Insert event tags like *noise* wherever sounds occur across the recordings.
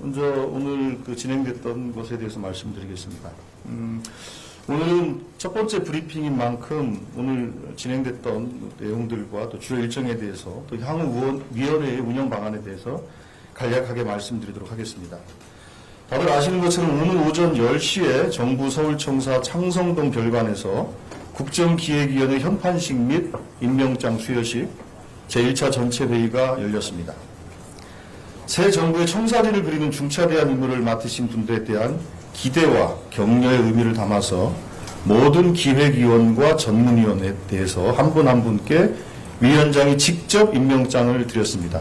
먼저 오늘 그 진행됐던 것에 대해서 말씀드리겠습니다. 음, 오늘은 첫 번째 브리핑인 만큼 오늘 진행됐던 내용들과 또 주요 일정에 대해서 또 향후 위원회의 운영 방안에 대해서 간략하게 말씀드리도록 하겠습니다. 다들 아시는 것처럼 오늘 오전 10시에 정부 서울청사 창성동 별관에서 국정기획위원회 현판식 및 임명장 수여식 제1차 전체 회의가 열렸습니다. 새 정부의 청사진을 그리는 중차대한 임무를 맡으신 분들에 대한 기대와 격려의 의미를 담아서 모든 기획위원과 전문위원에 대해서 한분한 분께 위원장이 직접 임명장을 드렸습니다.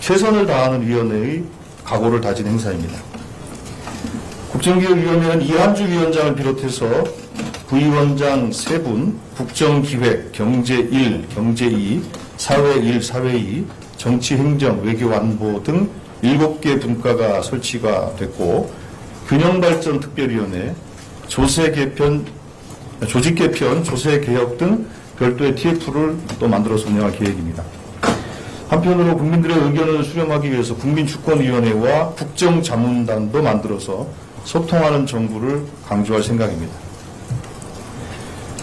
최선을 다하는 위원회의 각오를 다진 행사입니다. 국정기획위원회는 이한주 위원장을 비롯해서 부위원장 3분, 국정기획, 경제 1, 경제 2, 사회 1, 사회 2, 정치 행정, 외교 안보 등 7개 분과가 설치가 됐고 균형발전 특별위원회, 조세개편, 조직개편, 조세개혁 등 별도의 TF를 또 만들어서 운영할 계획입니다. 한편으로 국민들의 의견을 수렴하기 위해서 국민주권위원회와 국정자문단도 만들어서 소통하는 정부를 강조할 생각입니다.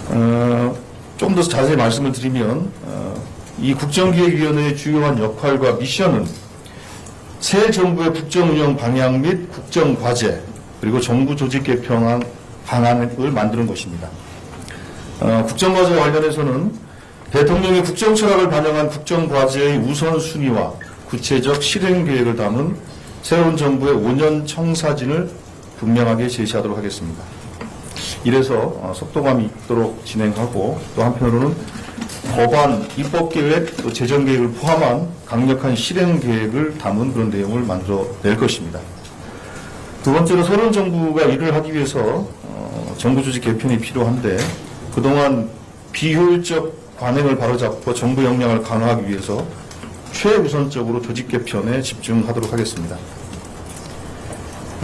어, 좀 더 자세히 말씀을 드리면 어, 이 국정기획위원회의 주요한 역할과 미션은 새 정부의 국정운영 방향 및 국정과제 그리고 정부 조직 개편안 방안을 만드는 것입니다. 어, 국정과제 관련해서는 대통령의 국정철학을 반영한 국정과제의 우선순위와 구체적 실행 계획을 담은 새로운 정부의 5년 청사진을 분명하게 제시하도록 하겠습니다. 이래서 어, 속도감이 있도록 진행하고 또 한편으로는 법안, 입법계획, 또 재정계획을 포함한 강력한 실행 계획을 담은 그런 내용을 만들어낼 것입니다. 두 번째로 새로운 정부가 일을 하기 위해서 어, 정부 조직 개편이 필요한데 그동안 비효율적 관행을 바로잡고 정부 역량을 강화하기 위해서 최우선적으로 조직 개편에 집중하도록 하겠습니다.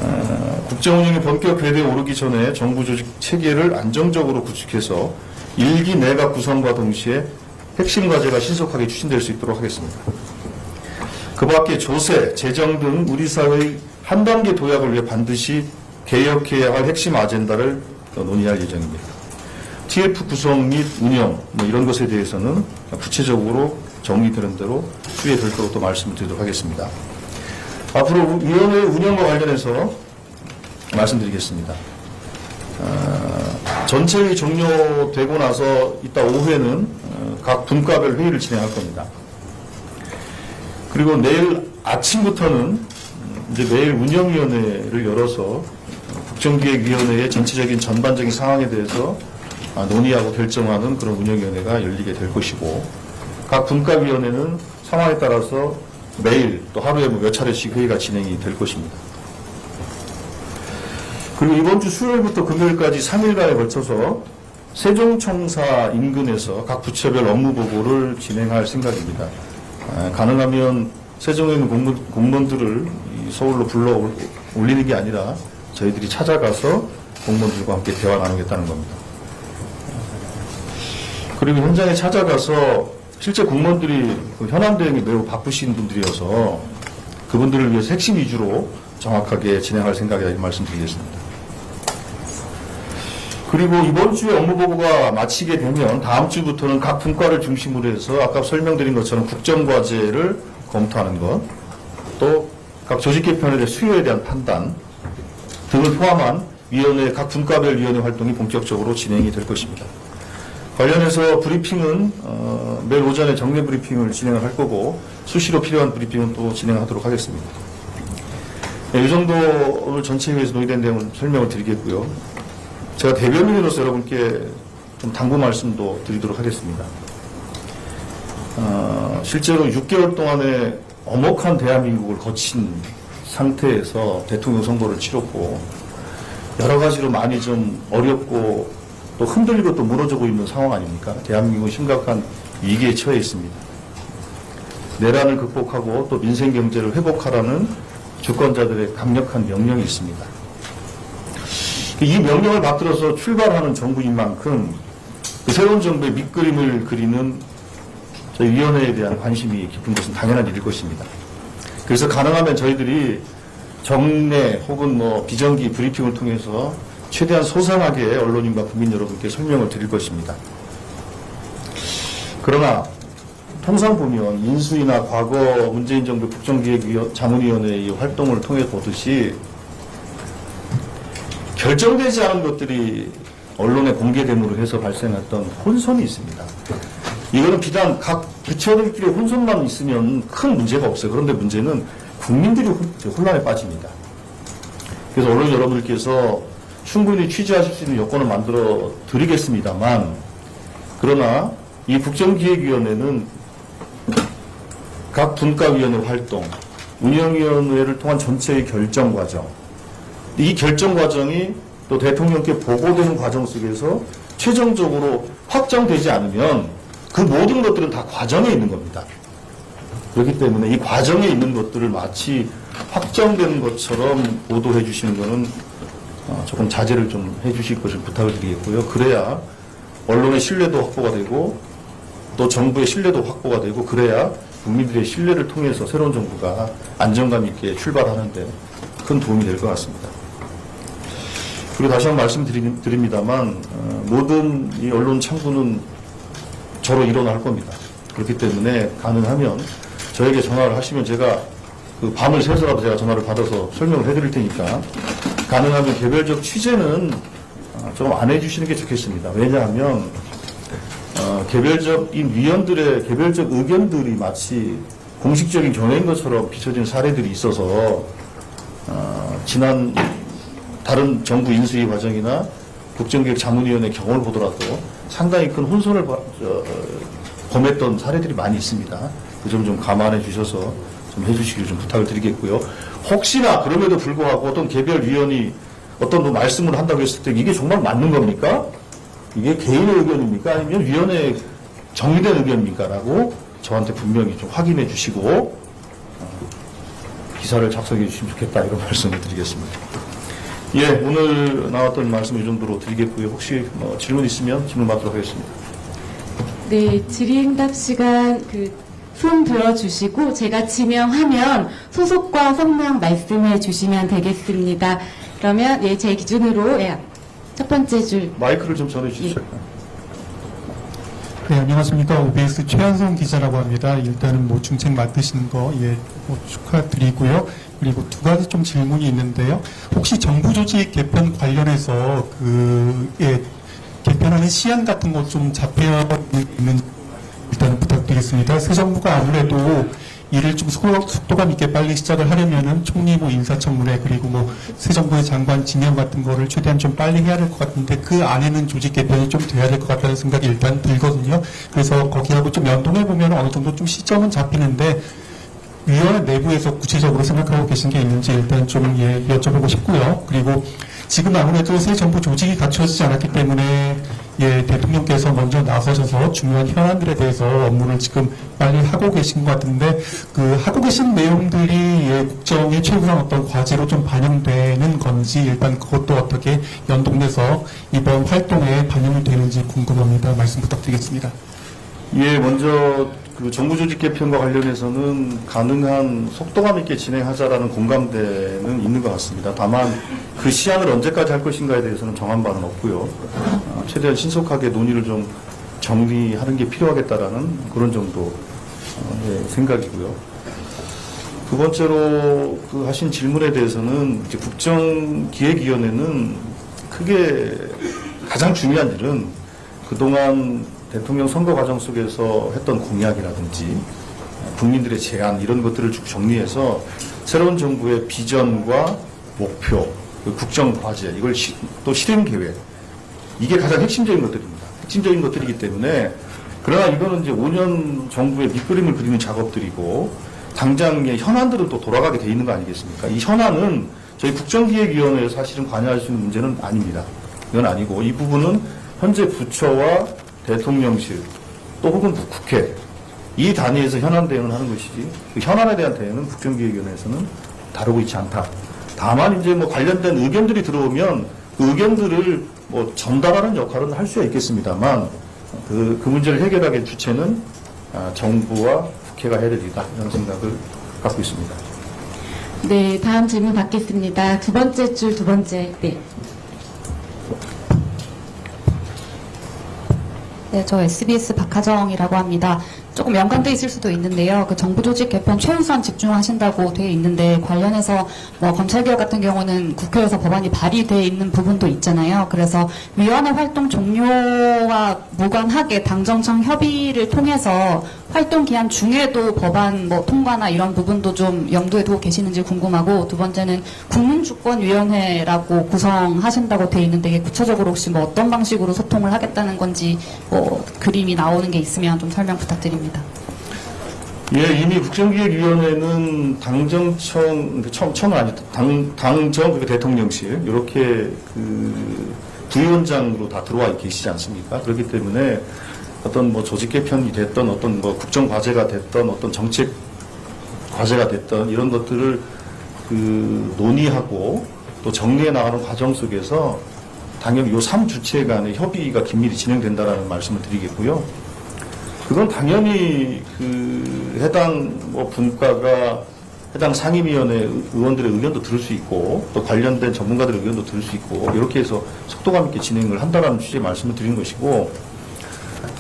어, 국정 운영이 본격 궤도에 오르기 전에 정부 조직 체계를 안정적으로 구축해서 일기 내각 구성과 동시에 핵심 과제가 신속하게 추진될 수 있도록 하겠습니다. 그 밖에 조세, 재정 등 우리 사회의 한 단계 도약을 위해 반드시 개혁해야 할 핵심 아젠다를 또 논의할 예정입니다. TF 구성 및 운영 뭐 이런 것에 대해서는 구체적으로 정리되는 대로 수에 별도로 또 말씀을 드리도록 하겠습니다. 앞으로 위원회 운영과 관련해서 말씀드리겠습니다. 어, 전체회의 종료되고 나서 이따 오후에는 어, 각 분과별 회의를 진행할 겁니다. 그리고 내일 아침부터는 음, 이제 매일 운영위원회를 열어서 국정기획위원회의 전체적인 전반적인 상황에 대해서 아, 논의하고 결정하는 그런 운영위원회가 열리게 될 것이고 각 분과위원회는 상황에 따라서 매일 또 하루에 뭐몇 차례씩 회의가 진행이 될 것입니다. 그리고 이번 주 수요일부터 금요일까지 3일간에 걸쳐서 세종청사 인근에서 각 부처별 업무 보고를 진행할 생각입니다. 아, 가능하면 세종에 있는 공무원, 이 서울로 불러 올리는 게 아니라 저희들이 찾아가서 공무원들과 함께 대화 나누겠다는 겁니다. 그리고 현장에 찾아가서 실제 공무원들이 그 현안 대응이 매우 바쁘신 분들이어서 그분들을 위해서 핵심 위주로 정확하게 진행할 생각이다 이 말씀드리겠습니다. 그리고 이번 주에 업무 보고가 마치게 되면 다음 주부터는 각 분과를 중심으로 해서 아까 설명드린 것처럼 국정 과제를 검토하는 것, 또 각 조직 개편에 대한 수요에 대한 판단 등을 포함한 위원회 각 분과별 위원회 활동이 본격적으로 진행이 될 것입니다. 관련해서 브리핑은 어, 매일 오전에 정례 브리핑을 진행을 할 거고 수시로 필요한 브리핑은 또 진행하도록 하겠습니다. 네, 이 정도 오늘 전체 회의에서 논의된 내용은 설명을 드리겠고요. 제가 대변인으로서 여러분께 좀 당부 말씀도 드리도록 하겠습니다. 어, 실제로 6개월 동안에 엄혹한 대한민국을 거친 상태에서 대통령 선거를 치렀고 여러 가지로 많이 좀 어렵고 또 흔들리고 또 무너지고 있는 상황 아닙니까? 대한민국은 심각한 위기에 처해 있습니다. 내란을 극복하고 또 민생 경제를 회복하라는 주권자들의 강력한 명령이 있습니다. 이 명령을 받들어서 출발하는 정부인 만큼 그 새로운 정부의 밑그림을 그리는 저희 위원회에 대한 관심이 깊은 것은 당연한 일일 것입니다. 그래서 가능하면 저희들이 정례 혹은 뭐 비정기 브리핑을 통해서 최대한 소상하게 언론인과 국민 여러분께 설명을 드릴 것입니다. 그러나 통상 보면 인수위나 과거 문재인 정부 국정기획위원 자문위원회의 활동을 통해 보듯이 결정되지 않은 것들이 언론에 공개됨으로 해서 발생했던 혼선이 있습니다. 이거는 비단 각 부처들끼리 혼선만 있으면 큰 문제가 없어요. 그런데 문제는 국민들이 혼- 혼란에 빠집니다. 그래서 언론 여러분들께서 충분히 취재하실 수 있는 여건을 만들어 드리겠습니다만, 그러나 이 국정기획위원회는 각 분과위원회 활동, 운영위원회를 통한 전체의 결정 과정, 이 결정 과정이 또 대통령께 보고되는 과정 속에서 최종적으로 확정되지 않으면 그 모든 것들은 다 과정에 있는 겁니다. 그렇기 때문에 이 과정에 있는 것들을 마치 확정된 것처럼 보도해 주시는 것은 어, 조금 자제를 좀 해 주실 것을 부탁을 드리겠고요. 그래야 언론의 신뢰도 확보가 되고 또 정부의 신뢰도 확보가 되고 그래야 국민들의 신뢰를 통해서 새로운 정부가 안정감 있게 출발하는데 큰 도움이 될 것 같습니다. 그리고 다시 한번 말씀드립니다만 어, 모든 이 언론 창구는 저로 일어날 겁니다. 그렇기 때문에 가능하면 저에게 전화를 하시면 제가 그 밤을 새서라도 제가 전화를 받아서 설명을 해드릴 테니까 가능하면 개별적 취재는 어, 좀안 해주시는 게 좋겠습니다. 왜냐하면 어, 개별적인 위원들의 개별적 의견들이 마치 공식적인 견해인 것처럼 비춰진 사례들이 있어서 어, 지난 다른 정부 인수위 과정이나 국정기획 자문위원회 경험을 보더라도 상당히 큰 혼선을 어, 범했던 사례들이 많이 있습니다. 그 점 좀 감안해 주셔서 좀 해주시길 좀 부탁을 드리겠고요. 혹시나 그럼에도 불구하고 어떤 개별 위원이 어떤 뭐 말씀을 한다고 했을 때 이게 정말 맞는 겁니까? 이게 개인의 의견입니까? 아니면 위원회의 정리된 의견입니까? 라고 저한테 분명히 좀 확인해 주시고 어, 기사를 작성해 주시면 좋겠다 이런 *laughs* 말씀을 드리겠습니다. 예, 오늘 나왔던 말씀 이 정도로 드리겠고요. 혹시 뭐 질문 있으면 질문 받도록 하겠습니다. 네, 질의응답 시간 그 손 들어주시고 제가 지명하면 소속과 성명 말씀해 주시면 되겠습니다. 그러면 예, 제 기준으로 예, 첫 번째 줄 마이크를 좀 전해 주십시오. 네, 안녕하십니까. OBS 최한성 기자라고 합니다. 일단은 뭐 중책 맡으시는 거, 예, 뭐 축하드리고요. 그리고 두 가지 좀 질문이 있는데요. 혹시 정부 조직 개편 관련해서 그, 예, 개편하는 시한 같은 것 좀 잡혀 있는 일단 부탁드리겠습니다. 새 정부가 아무래도 일을 좀 속- 속도감 있게 빨리 시작을 하려면은 총리 뭐 인사청문회 그리고 뭐 새 정부의 장관 지명 같은 거를 최대한 좀 빨리 해야 될 것 같은데 그 안에는 조직 개편이 좀 돼야 될 것 같다는 생각이 일단 들거든요. 그래서 거기하고 좀 연동해 보면 어느 정도 좀 시점은 잡히는데 위원회 내부에서 구체적으로 생각하고 계신 게 있는지 일단 좀 예, 여쭤보고 싶고요. 그리고 지금 아무래도 새 정부 조직이 갖춰지지 않았기 때문에 예, 대통령께서 먼저 나서셔서 중요한 현안들에 대해서 업무를 지금 빨리 하고 계신 것 같은데 그 하고 계신 내용들이 예, 국정의 최우선 어떤 과제로 좀 반영되는 건지 일단 그것도 어떻게 연동돼서 이번 활동에 반영이 되는지 궁금합니다. 말씀 부탁드리겠습니다. 예, 먼저 그 정부 조직 개편과 관련해서는 가능한 속도감 있게 진행하자라는 공감대는 있는 것 같습니다. 다만 그 시한을 언제까지 할 것인가에 대해서는 정한 바는 없고요. 어, 최대한 신속하게 논의를 좀 정리하는 게 필요하겠다라는 그런 정도 어, 의 생각이고요. 두 번째로 그 하신 질문에 대해서는 국정기획위원회는 크게 가장 중요한 일은 그동안 대통령 선거 과정 속에서 했던 공약이라든지 국민들의 제안 이런 것들을 쭉 정리해서 새로운 정부의 비전과 목표, 그 국정 과제 이걸 시- 또 실행 계획 이게 가장 핵심적인 것들입니다. 핵심적인 것들이기 때문에 그러나 이거는 이제 5년 정부의 밑그림을 그리는 작업들이고 당장의 현안들은 또 돌아가게 돼 있는 거 아니겠습니까? 이 현안은 저희 국정기획위원회에 사실은 관여할 수 있는 문제는 아닙니다. 이건 아니고 이 부분은 현재 부처와 대통령실 또 혹은 국회 이 단위에서 현안 대응을 하는 것이지 그 현안에 대한 대응은 국정기획위원회에서는 다루고 있지 않다. 다만 이제 뭐 관련된 의견들이 들어오면 그 의견들을 뭐 전달하는 역할은 할 수야 있겠습니다만 그, 그 문제를 해결하기 주체는 아, 정부와 국회가 해야 될 일이다 이런 생각을 갖고 있습니다. 네, 다음 질문 받겠습니다. 두 번째 줄 두 번째. 네. 네, 저 SBS 박하정이라고 합니다. 조금 연관돼 있을 수도 있는데요. 그 정부 조직 개편 최우선 집중하신다고 되어 있는데 관련해서 뭐 검찰개혁 같은 경우는 국회에서 법안이 발의돼 있는 부분도 있잖아요. 그래서 위원회 활동 종료와 무관하게 당정청 협의를 통해서 활동 기한 중에도 법안 뭐 통과나 이런 부분도 좀 염두에 두고 계시는지 궁금하고 두 번째는 국민주권위원회라고 구성하신다고 돼 있는데 이게 구체적으로 혹시 뭐 어떤 방식으로 소통을 하겠다는 건지 뭐 그림이 나오는 게 있으면 좀 설명 부탁드립니다. 예, 이미 국정기획위원회는 당정청, 그 청, 청은 아니, 당, 당정, 그리고 대통령실, 이렇게 그 부위원장으로 다 들어와 계시지 않습니까? 그렇기 때문에 어떤 뭐 조직 개편이 됐던 어떤 뭐 국정 과제가 됐던 어떤 정책 과제가 됐던 이런 것들을 그 논의하고 또 정리해 나가는 과정 속에서 당연히 요 3주체 간의 협의가 긴밀히 진행된다라는 말씀을 드리겠고요. 그건 당연히 그 해당 뭐 분과가 해당 상임위원회 의원들의 의견도 들을 수 있고 또 관련된 전문가들의 의견도 들을 수 있고 이렇게 해서 속도감 있게 진행을 한다라는 취지의 말씀을 드린 것이고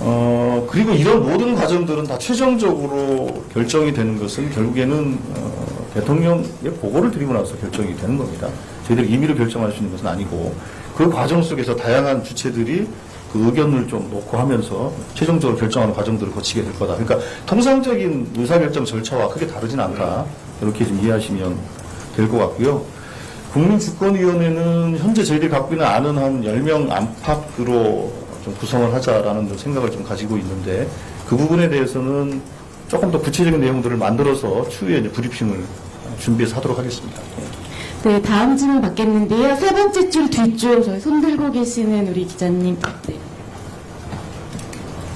어 그리고 이런 모든 과정들은 다 최종적으로 결정이 되는 것은 결국에는 어, 대통령의 보고를 드리고 나서 결정이 되는 겁니다. 저희들이 임의로 결정할 수 있는 것은 아니고 그 과정 속에서 다양한 주체들이 그 의견을 좀 놓고 하면서 최종적으로 결정하는 과정들을 거치게 될 거다. 그러니까 통상적인 의사결정 절차와 크게 다르진 않다. 이렇게 좀 이해하시면 될 것 같고요. 국민주권위원회는 현재 저희들이 갖고 있는 아는 한 10명 안팎으로 좀 구성을 하자라는 좀 생각을 좀 가지고 있는데 그 부분에 대해서는 조금 더 구체적인 내용들을 만들어서 추후에 이제 브리핑을 준비해서 하도록 하겠습니다. 네, 다음 질문 받겠는데요. 세 번째 줄 뒷줄 저희 손 들고 계시는 우리 기자님. 네.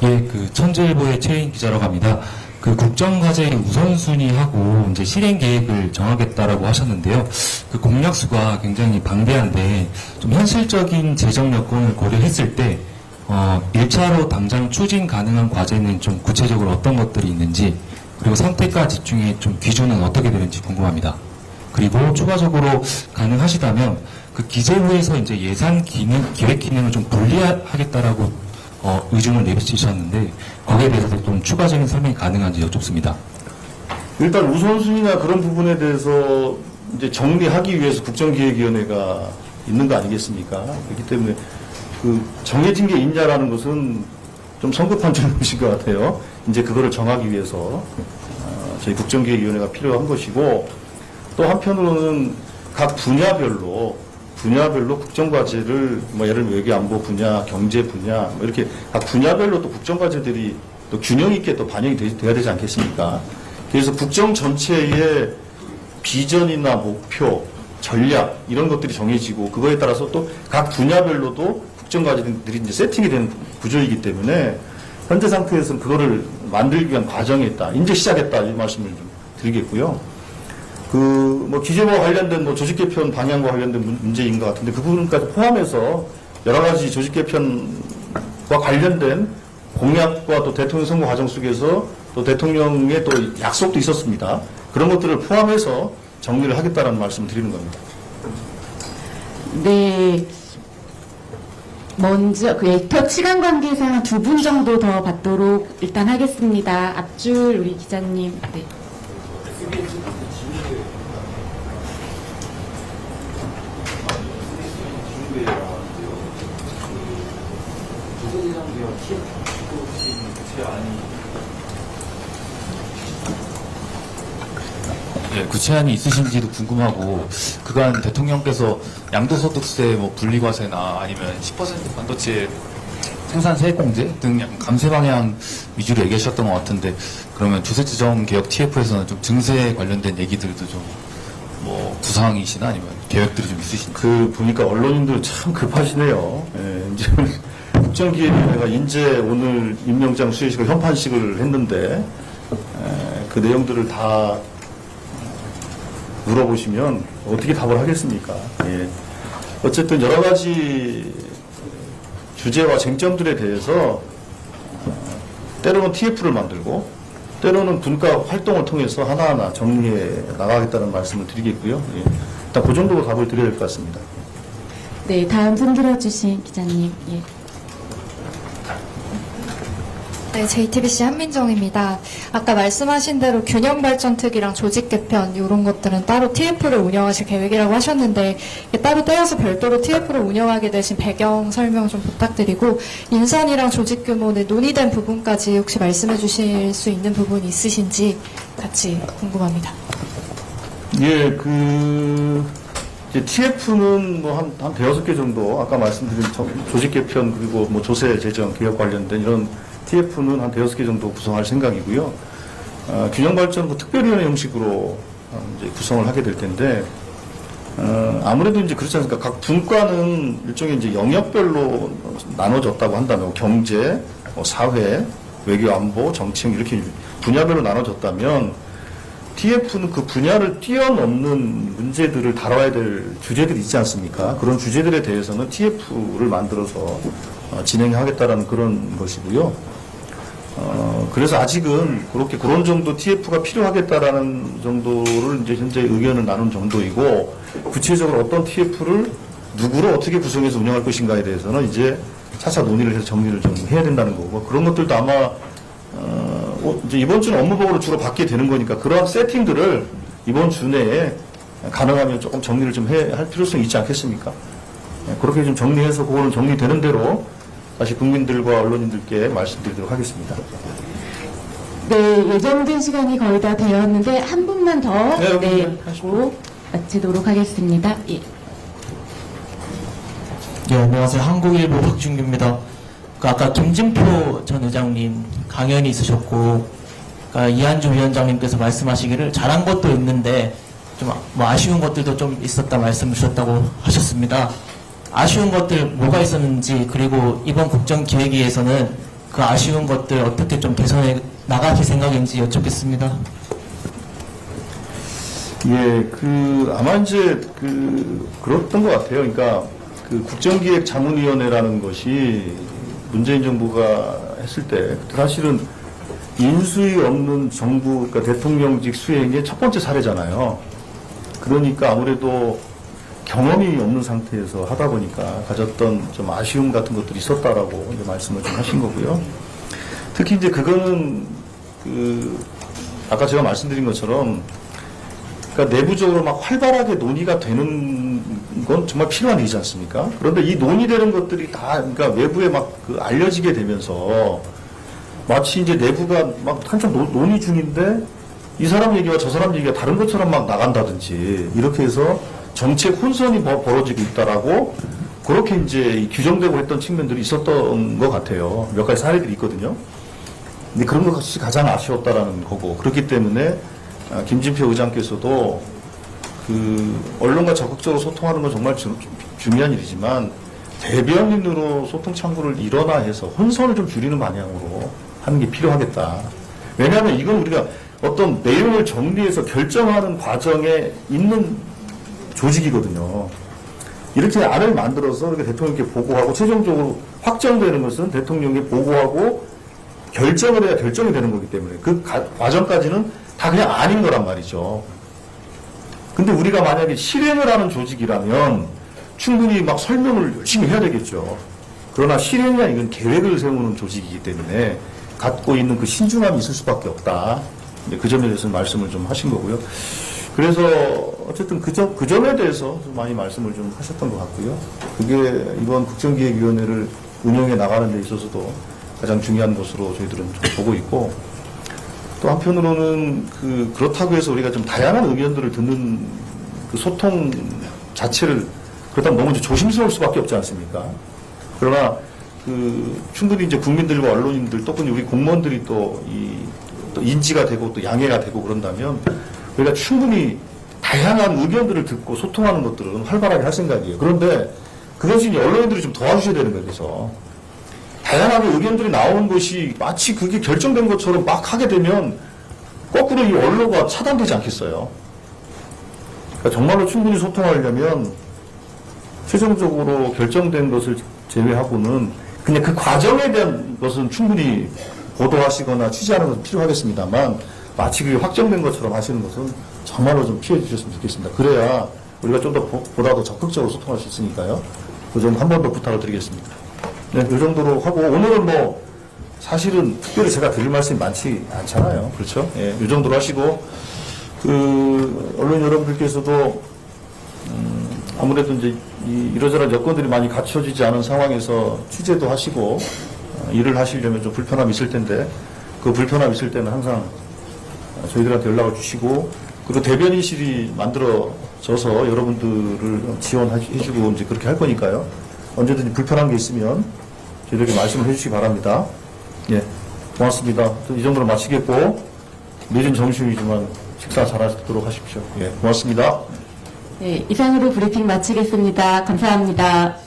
예, 그 천재일보의 최인 기자라고 합니다. 그 국정과제의 우선순위하고 이제 실행 계획을 정하겠다라고 하셨는데요. 그 공약수가 굉장히 방대한데 좀 현실적인 재정 여건을 고려했을 때 어, 1차로 당장 추진 가능한 과제는 좀 구체적으로 어떤 것들이 있는지 그리고 선택과 집중의 좀 기준은 어떻게 되는지 궁금합니다. 그리고 추가적으로 가능하시다면 그 기재부에서 이제 예산 기능, 기획 기능을 좀 분리하겠다라고 어, 의중을 내비치셨는데 거기에 대해서 좀 추가적인 설명이 가능한지 여쭙습니다. 일단 우선순위나 그런 부분에 대해서 이제 정리하기 위해서 국정기획위원회가 있는 거 아니겠습니까? 그렇기 때문에 그 정해진 게 있냐라는 것은 좀 성급한 *laughs* 질문이신 것 같아요. 이제 그거를 정하기 위해서 어, 저희 국정기획위원회가 필요한 것이고 또 한편으로는 각 분야별로 분야별로 국정과제를 뭐 예를 들면 외교 안보 분야, 경제 분야 뭐 이렇게 각 분야별로 또 국정과제들이 또 균형 있게 또 반영이 되, 돼야 되지 않겠습니까? 그래서 국정 전체의 비전이나 목표, 전략 이런 것들이 정해지고 그거에 따라서 또 각 분야별로도 국정과제들이 이제 세팅이 되는 구조이기 때문에 현재 상태에서는 그거를 만들기 위한 과정에 있다. 이제 시작했다 이 말씀을 좀 드리겠고요. 그 뭐 기재부와 관련된 뭐 조직 개편 방향과 관련된 문- 문제인 것 같은데 그 부분까지 포함해서 여러 가지 조직 개편과 관련된 공약과 또 대통령 선거 과정 속에서 또 대통령의 또 약속도 있었습니다. 그런 것들을 포함해서 정리를 하겠다라는 말씀을 드리는 겁니다. 네. 먼저 그 에터 시간 관계상 두 분 정도 더 받도록 일단 하겠습니다. 앞줄 우리 기자님. 네. 예, 구체안이 있으신지도 궁금하고 그간 대통령께서 양도소득세 뭐 분리과세나 아니면 10% 반도체 생산 세액공제 등 약간 감세 방향 위주로 얘기하셨던 것 같은데 그러면 주세지정 개혁 TF에서는 좀 증세 관련된 얘기들도 좀 뭐 구상이시나 아니면 계획들이 좀 있으신지 그 보니까 언론인들 참 급하시네요. 예, 이제 국정기획위원회가 인제 오늘 임명장 수여식을 현판식을 했는데 에, 그 내용들을 다 물어보시면 어떻게 답을 하겠습니까? 예. 어쨌든 여러 가지 주제와 쟁점들에 대해서 어, 때로는 TF를 만들고 때로는 분과 활동을 통해서 하나하나 정리해 나가겠다는 말씀을 드리겠고요. 예. 일단 그 정도로 답을 드려야 될것 같습니다. 네, 다음 손 들어 주신 기자님. 예. 네, JTBC 한민정입니다. 아까 말씀하신 대로 균형 발전 특위랑 조직 개편 이런 것들은 따로 TF를 운영하실 계획이라고 하셨는데 따로 떼어서 별도로 TF를 운영하게 되신 배경 설명 좀 부탁드리고 인선이랑 조직 규모는 논의된 부분까지 혹시 말씀해 주실 수 있는 부분이 있으신지 같이 궁금합니다. 예, 그, TF는 뭐 한, 한 대여섯 개 정도, 아까 말씀드린 저- 조직 개편 그리고 뭐 조세 재정 개혁 관련된 이런 TF는 한 대여섯 개 정도 구성할 생각이고요. 어, 균형 발전 그 특별위원회 형식으로 어, 이제 구성을 하게 될 텐데, 어, 아무래도 이제 그렇지 않습니까? 각 분과는 일종의 이제 영역별로 나눠졌다고 한다면 경제, 뭐 사회, 외교 안보, 정책 이렇게 분야별로 나눠졌다면 TF는 그 분야를 뛰어넘는 문제들을 다뤄야 될 주제들이 있지 않습니까? 그런 주제들에 대해서는 TF를 만들어서 어, 진행하겠다라는 그런 것이고요. 어, 그래서 아직은 그렇게 그런 정도 TF가 필요하겠다라는 정도를 이제 현재 의견을 나눈 정도이고 구체적으로 어떤 TF를 누구로 어떻게 구성해서 운영할 것인가에 대해서는 이제 차차 논의를 해서 정리를 좀 해야 된다는 거고 그런 것들도 아마 어, 어, 이제 이번 주는 업무보고를 주로 받게 되는 거니까 그러한 세팅들을 이번 주 내에 가능하면 조금 정리를 좀 해, 할 필요성이 있지 않겠습니까? 예, 그렇게 좀 정리해서 그거는 정리되는 대로 다시 국민들과 언론인들께 말씀드리도록 하겠습니다. 네, 예정된 시간이 거의 다 되었는데 한 분만 더 네, 네, 하고 마치도록 하겠습니다. 예. 네, 안녕하세요. 한국일보 박준규입니다. 그 아까 김진표 전 의장님 강연이 있으셨고, 그러니까 이한주 위원장님께서 말씀하시기를 잘한 것도 있는데 좀 뭐 아쉬운 것들도 좀 있었다 말씀 주셨다고 하셨습니다. 아쉬운 것들 뭐가 있었는지 그리고 이번 국정 기획위에서는 그 아쉬운 것들 어떻게 좀 개선해 나가실 생각인지 여쭙겠습니다. 예, 그 아마 이제 그 그렇던 것 같아요. 그러니까 그 국정기획 자문위원회라는 것이 문재인 정부가 했을 때 사실은 인수위 없는 정부, 그러니까 대통령직 수행의 첫 번째 사례잖아요. 그러니까 아무래도 경험이 없는 상태에서 하다 보니까 가졌던 좀 아쉬움 같은 것들이 있었다라고 말씀을 좀 하신 거고요. 특히 이제 그거는 그 아까 제가 말씀드린 것처럼 그러니까 내부적으로 막 활발하게 논의가 되는 건 정말 필요한 일이지 않습니까? 그런데 이 논의되는 것들이 다 그러니까 외부에 막 그 알려지게 되면서 마치 이제 내부가 막 한참 노- 논의 중인데 이 사람 얘기와 저 사람 얘기가 다른 것처럼 막 나간다든지 이렇게 해서 정책 혼선이 뭐 벌어지고 있다라고 그렇게 이제 이 규정되고 했던 측면들이 있었던 것 같아요. 몇 가지 사례들이 있거든요. 근데 그런 것이 가장 아쉬웠다라는 거고 그렇기 때문에 아, 김진표 의장께서도 그 언론과 적극적으로 소통하는 건 정말 주- 중요한 일이지만 대변인으로 소통 창구를 일어나 해서 혼선을 좀 줄이는 방향으로 하는 게 필요하겠다. 왜냐하면 이건 우리가 어떤 내용을 정리해서 결정하는 과정에 있는 조직이거든요. 이렇게 안을 만들어서 이렇게 대통령께 보고하고 최종적으로 확정되는 것은 대통령에게 보고하고 결정을 해야 결정이 되는 거기 때문에 그 가- 과정까지는 다 그냥 아닌 거란 말이죠. 근데 우리가 만약에 실행을 하는 조직이라면 충분히 막 설명을 열심히 해야 되겠죠. 그러나 실행이 아니라 이건 계획을 세우는 조직이기 때문에 갖고 있는 그 신중함이 있을 수밖에 없다. 그 점에 대해서 말씀을 좀 하신 거고요. 그래서 어쨌든 그 점, 그 점에 대해서 좀 많이 말씀을 좀 하셨던 것 같고요. 그게 이번 국정기획위원회를 운영해 나가는 데 있어서도 가장 중요한 것으로 저희들은 좀 보고 있고 또 한편으로는 그 그렇다고 해서 우리가 좀 다양한 의견들을 듣는 그 소통 자체를 그렇다면 너무 조심스러울 수밖에 없지 않습니까? 그러나 그 충분히 이제 국민들과 언론인들 또 우리 공무원들이 또 이 또 인지가 되고 또 양해가 되고 그런다면 우리가 충분히 다양한 의견들을 듣고 소통하는 것들은 활발하게 할 생각이에요. 그런데 그것이 언론인들이 좀 도와주셔야 되는 거예요. 그래서 다양하게 의견들이 나오는 것이 마치 그게 결정된 것처럼 막 하게 되면 거꾸로 이 언론과 차단되지 않겠어요. 그러니까 정말로 충분히 소통하려면 최종적으로 결정된 것을 제외하고는 그냥 그 과정에 대한 것은 충분히 보도하시거나 취재하는 것은 필요하겠습니다만 마치 그게 확정된 것처럼 하시는 것은 정말로 좀 피해 주셨으면 좋겠습니다. 그래야 우리가 좀 더 보다 더 적극적으로 소통할 수 있으니까요. 그점 한 번 더 부탁을 드리겠습니다. 네, 이 정도로 하고 오늘은 뭐 사실은 특별히 제가 드릴 말씀이 많지 않잖아요. 그렇죠? 예, 이 정도로 하시고 그 언론 여러분들께서도 음, 아무래도 이제 이 이러저런 여건들이 많이 갖춰지지 않은 상황에서 취재도 하시고 어, 일을 하시려면 좀 불편함이 있을 텐데 그 불편함이 있을 때는 항상 저희들한테 연락을 주시고 그리고 대변인실이 만들어져서 여러분들을 지원해주고 이제 그렇게 할 거니까요. 언제든지 불편한 게 있으면 저희들에게 말씀을 해주시기 바랍니다. 예, 고맙습니다. 이 정도로 마치겠고 늦은 점심이지만 식사 잘하도록 하십시오. 예, 고맙습니다. 네, 이상으로 브리핑 마치겠습니다. 감사합니다.